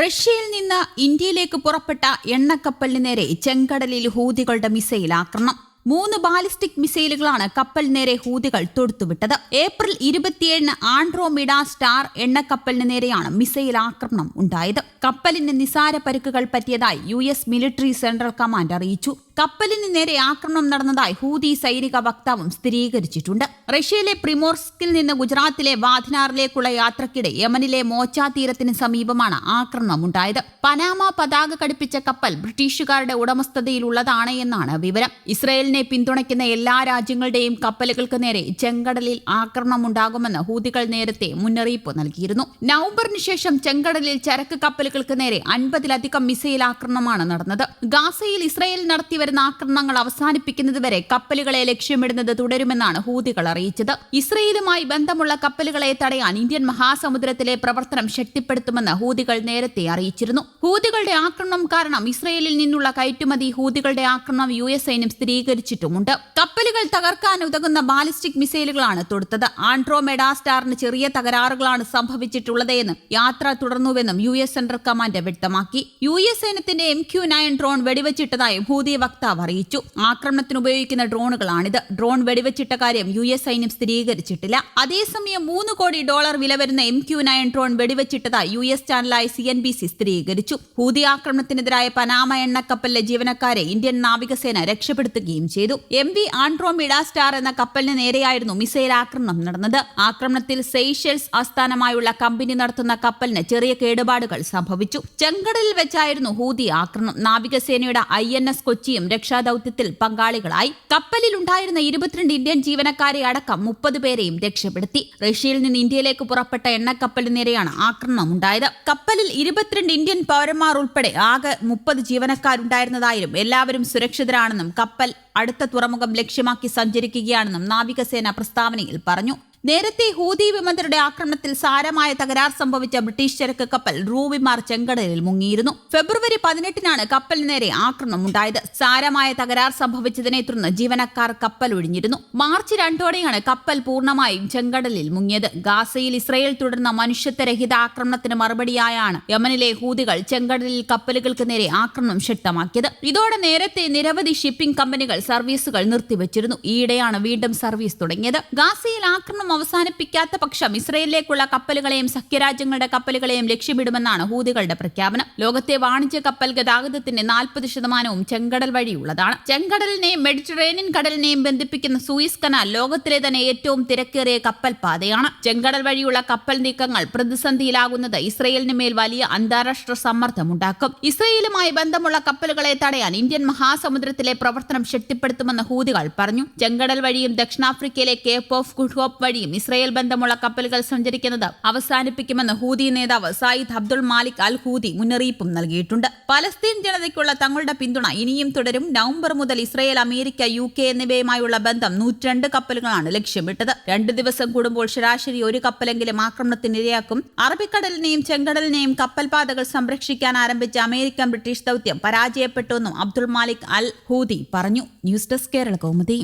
റഷ്യയിൽ നിന്ന് ഇന്ത്യയിലേക്ക് പുറപ്പെട്ട എണ്ണക്കപ്പലിന് നേരെ ചെങ്കടലിൽ ഹൂതികളുടെ മിസൈൽ ആക്രമണം. മൂന്ന് ബാലിസ്റ്റിക് മിസൈലുകളാണ് കപ്പൽ നേരെ ഹൂതികൾ തൊടുത്തുവിട്ടത്. ഏപ്രിൽ ഇരുപത്തിയേഴിന് ആൻഡ്രോമിഡ സ്റ്റാർ എണ്ണക്കപ്പലിന് നേരെയാണ് മിസൈൽ ആക്രമണം ഉണ്ടായത്. കപ്പലിന് നിസാര പരിക്കുകൾ പറ്റിയതായി യു മിലിറ്ററി സെൻട്രൽ കമാൻഡ് അറിയിച്ചു. കപ്പലിന് നേരെ ആക്രമണം നടന്നതായി ഹൂതി സൈനിക വക്താവും സ്ഥിരീകരിച്ചിട്ടുണ്ട്. റഷ്യയിലെ പ്രിമോർസ്കിൽ നിന്ന് ഗുജറാത്തിലെ വാധിനാറിലേക്കുള്ള യാത്രക്കിടെ യമനിലെ മോച്ച തീരത്തിന് സമീപമാണ് ആക്രമണം ഉണ്ടായത് പനാമ പതാക കടുപ്പിച്ച കപ്പൽ ബ്രിട്ടീഷുകാരുടെ ഉടമസ്ഥതയിലുള്ളതാണ് എന്നാണ് വിവരം. ഇസ്രയേലിനെ പിന്തുണയ്ക്കുന്ന എല്ലാ രാജ്യങ്ങളുടെയും കപ്പലുകൾക്ക് നേരെ ചെങ്കടലിൽ ആക്രമണം ഉണ്ടാകുമെന്ന് ഹൂതികൾ നേരത്തെ മുന്നറിയിപ്പ് നൽകിയിരുന്നു. നവംബറിന് ശേഷം ചെങ്കടലിൽ ചരക്ക് കപ്പലുകൾക്ക് നേരെ അൻപതിലധികം മിസൈൽ ആക്രമണമാണ് നടന്നത്. ഗാസയിൽ ഇസ്രയേൽ നടത്തിവരുന്ന ആക്രമണങ്ങൾ അവസാനിപ്പിക്കുന്നതുവരെ കപ്പലുകളെ ലക്ഷ്യമിടുന്നത് തുടരുമെന്നാണ് ഹൂതികൾ അറിയിച്ചത്. ഇസ്രയേലുമായി ബന്ധമുള്ള കപ്പലുകളെ തടയാൻ ഇന്ത്യൻ മഹാസമുദ്രത്തിലെ പ്രവർത്തനം ശക്തിപ്പെടുത്തുമെന്ന് ഹൂതികൾ നേരത്തെ അറിയിച്ചിരുന്നു. ഹൂതികളുടെ ആക്രമണം കാരണം ഇസ്രയേലിൽ നിന്നുള്ള കയറ്റുമതി ഹൂതികളുടെ ആക്രമണം യു എസ് സൈന്യം സ്ഥിരീകരിച്ചിട്ടുമുണ്ട്. കപ്പലുകൾ തകർക്കാൻ ഉതകുന്ന ബാലിസ്റ്റിക് മിസൈലുകളാണ് തൊടുത്തത്. ആൻഡ്രോമെഡ സ്റ്റാറിന് ചെറിയ തകരാറുകളാണ് സംഭവിച്ചിട്ടുള്ളതെന്ന് യാത്ര തുടർന്നുവെന്നും യു എസ് സെൻട്രൽ കമാൻഡ് വ്യക്തമാക്കി. യു എസ് സൈന്യത്തിന്റെ എം ക്യു നയൻ ഡ്രോൺ വെടിവെച്ചിട്ടതായും ഹൂതി വക്താവ് അറിയിച്ചു. ആക്രമണത്തിന് ഉപയോഗിക്കുന്ന ഡ്രോണുകളാണിത്. ഡ്രോൺ വെടിവെച്ചിട്ട കാര്യം യു എസ് സൈന്യം സ്ഥിരീകരിച്ചിട്ടില്ല. അതേസമയം മൂന്ന് കോടി ഡോളർ വില വരുന്ന എം ക്യു നയൻ ഡ്രോൺ വെടിവെച്ചിട്ടതായി യു എസ് ചാനലായ സി എൻ ബി സി സ്ഥിരീകരിച്ചു. ഹൂതി ആക്രമണത്തിനെതിരായ പനാമ എണ്ണക്കപ്പലിലെ ജീവനക്കാരെ ഇന്ത്യൻ നാവികസേന രക്ഷപ്പെടുത്തുകയും ചെയ്തു. എം വി ആൻഡ്രോമിഡ സ്റ്റാർ എന്ന കപ്പലിന് നേരെയായിരുന്നു മിസൈൽ ആക്രമണം നടന്നത്. ആക്രമണത്തിൽ സെയ്ഷൽസ് ആസ്ഥാനമായുള്ള കമ്പനി നടത്തുന്ന കപ്പലിന് ചെറിയ കേടുപാടുകൾ സംഭവിച്ചു. ചെങ്കടലിൽ വെച്ചായിരുന്നു ഹൂതി ആക്രമണം. നാവികസേനയുടെ ഐ എൻ എസ് കൊച്ചിയും രക്ഷാദൌത്യത്തിൽ പങ്കാളികളായി കപ്പലിൽ ഉണ്ടായിരുന്ന ഇരുപത്തിരണ്ട് ഇന്ത്യൻ ജീവനക്കാരെ അടക്കം മുപ്പത് പേരെയും രക്ഷപ്പെടുത്തി. റഷ്യയിൽ നിന്ന് ഇന്ത്യയിലേക്ക് പുറപ്പെട്ട എണ്ണക്കപ്പലിന് നേരെയാണ് ആക്രമണം ഉണ്ടായത് കപ്പലിൽ ഇരുപത്തിരണ്ട് ഇന്ത്യൻ പൗരന്മാർ ഉൾപ്പെടെ ആകെ മുപ്പത് ജീവനക്കാരുണ്ടായിരുന്നതായും എല്ലാവരും സുരക്ഷിതരാണെന്നും കപ്പൽ അടുത്ത തുറമുഖം ലക്ഷ്യമാക്കി സഞ്ചരിക്കുകയാണെന്നും നാവികസേന പ്രസ്താവനയിൽ പറഞ്ഞു. നേരത്തെ ഹൂതി വിമതരുടെ ആക്രമണത്തിൽ സാരമായ തകരാർ സംഭവിച്ച ബ്രിട്ടീഷ് ചരക്ക് കപ്പൽ റൂവിമാർ ചെങ്കടലിൽ മുങ്ങിയിരുന്നു. ഫെബ്രുവരി പതിനെട്ടിനാണ് കപ്പലിന് നേരെ ആക്രമണം ഉണ്ടായത് സാരമായ തകരാർ സംഭവിച്ചതിനെ തുടർന്ന് ജീവനക്കാർ കപ്പൽ ഒഴിഞ്ഞിരുന്നു. മാർച്ച് രണ്ടോടെയാണ് കപ്പൽ പൂർണമായും ചെങ്കടലിൽ മുങ്ങിയത്. ഗാസയിൽ ഇസ്രയേൽ തുടർന്ന മനുഷ്യത്വരഹിത ആക്രമണത്തിന് മറുപടിയായാണ് യമനിലെ ഹൂതികൾ ചെങ്കടലിൽ കപ്പലുകൾക്ക് നേരെ ആക്രമണം ശക്തമാക്കിയത്. ഇതോടെ നേരത്തെ നിരവധി ഷിപ്പിംഗ് കമ്പനികൾ സർവീസുകൾ നിർത്തിവച്ചിരുന്നു. ഈയിടെയാണ് വീണ്ടും സർവീസ് തുടങ്ങിയത്. ഗാസയിൽ ആക്രമണം അവസാനിപ്പിക്കാത്ത പക്ഷം ഇസ്രയേലിലേക്കുള്ള കപ്പലുകളെയും സഖ്യരാജ്യങ്ങളുടെ കപ്പലുകളെയും ലക്ഷ്യമിടുമെന്നാണ് ഹൂതികളുടെ പ്രഖ്യാപനം. ലോകത്തെ വാണിജ്യ കപ്പൽ ഗതാഗതത്തിന്റെ നാൽപ്പത് ശതമാനവും ചെങ്കടൽ വഴിയുള്ളതാണ്. ചെങ്കടലിനെയും മെഡിറ്ററേനിയൻ കടലിനെയും ബന്ധിപ്പിക്കുന്ന സൂയിസ് കനാൽ ലോകത്തിലെ തന്നെ ഏറ്റവും തിരക്കേറിയ കപ്പൽ പാതയാണ്. ചെങ്കടൽ വഴിയുള്ള കപ്പൽ നീക്കങ്ങൾ പ്രതിസന്ധിയിലാകുന്നത് ഇസ്രയേലിന് മേൽ വലിയ അന്താരാഷ്ട്ര സമ്മർദ്ദമുണ്ടാക്കും. ഇസ്രയേലുമായി ബന്ധമുള്ള കപ്പലുകളെ തടയാൻ ഇന്ത്യൻ മഹാസമുദ്രത്തിലെ പ്രവർത്തനം ശക്തിപ്പെടുത്തുമെന്ന് ഹൂതികൾ പറഞ്ഞു. ചെങ്കടൽ വഴിയും ദക്ഷിണാഫ്രിക്കയിലെ കേപ്പ് ഓഫ് ഗുഡ് ഹോപ്പ് വഴിയും ഇസ്രയേൽ ബന്ധമുള്ള കപ്പലുകൾ സഞ്ചരിക്കുന്നത് അവസാനിപ്പിക്കുമെന്ന് ഹൂതി നേതാവ് Sayed Abdul Malik al Houthi മുന്നറിയിപ്പും നൽകിയിട്ടുണ്ട്. പലസ്തീൻ ജനതയ്ക്കുള്ള തങ്ങളുടെ പിന്തുണ ഇനിയും തുടരും. നവംബർ മുതൽ ഇസ്രയേൽ അമേരിക്ക യു കെ എന്നിവയുമായുള്ള ബന്ധം നൂറ്റിരണ്ട് കപ്പലുകളാണ് ലക്ഷ്യമിട്ടത്. രണ്ട് ദിവസം കൂടുമ്പോൾ ശരാശരി ഒരു കപ്പലെങ്കിലും ആക്രമണത്തിനിരയാക്കും അറബിക്കടലിനെയും ചെങ്കടലിനെയും കപ്പൽപാതകൾ സംരക്ഷിക്കാൻ ആരംഭിച്ച അമേരിക്കൻ ബ്രിട്ടീഷ് ദൌത്യം പരാജയപ്പെട്ടുവെന്നും അബ്ദുൾ മാലിക് അൽ ഹൂതി പറഞ്ഞു. News desk Kerala Kaumudi.